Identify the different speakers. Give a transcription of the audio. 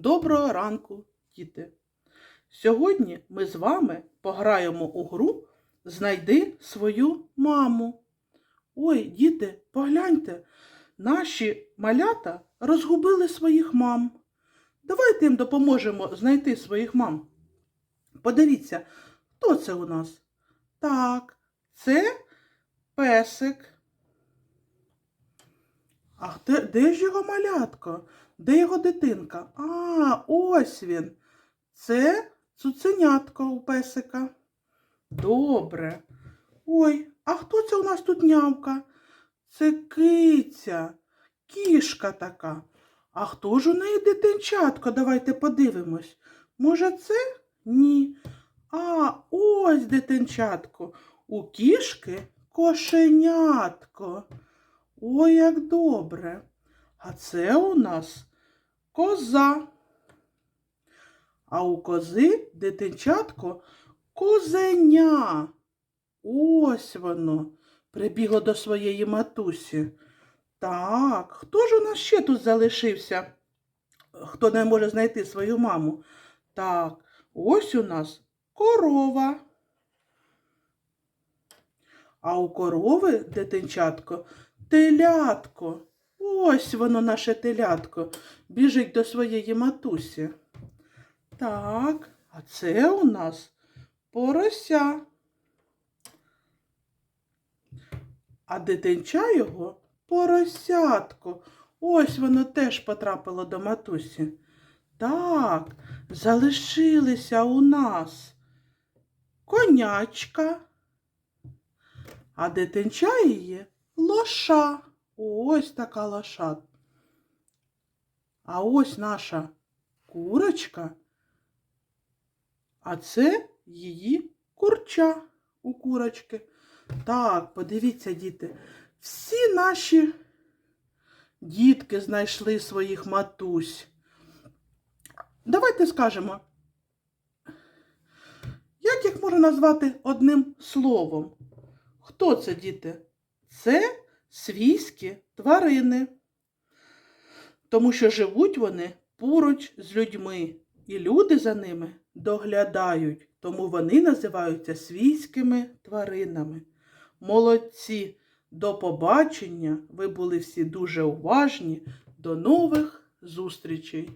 Speaker 1: Доброго ранку, діти! Сьогодні ми з вами пограємо у гру Знайди свою маму. Ой, діти, погляньте, наші малята розгубили своїх мам. Давайте їм допоможемо знайти своїх мам. Подивіться, хто це у нас? Так, це песик. А де, де ж його малятко? Де його дитинка? А, ось він. Це цуценятко у песика. Добре. Ой, а хто це у нас тут нявка? Це киця, кішка така. А хто ж у неї дитинчатко? Давайте подивимось. Може, це? Ні. А, ось дитинчатко. У кішки кошенятко. Ой, як добре. А це у нас коза. А у кози дитинчатко козеня. Ось воно прибігло до своєї матусі. Так, хто ж у нас ще тут залишився? Хто не може знайти свою маму? Так, ось у нас корова. А у корови дитинчатко телятко. Ось воно наше телятко. Біжить до своєї матусі. Так, а це у нас порося. А дитинча його поросятко. Ось воно теж потрапило до матусі. Так, залишилися у нас конячка, а дитинча її лоша. Ось така лоша. А ось наша курочка, а це її курча у курочки. Так, подивіться, діти, всі наші дітки знайшли своїх матусь. Давайте скажемо, як їх можна назвати одним словом? Хто це, діти? Це свійські тварини, тому що живуть вони поруч з людьми, і люди за ними доглядають, тому вони називаються свійськими тваринами. Молодці! До побачення! Ви були всі дуже уважні. До нових зустрічей!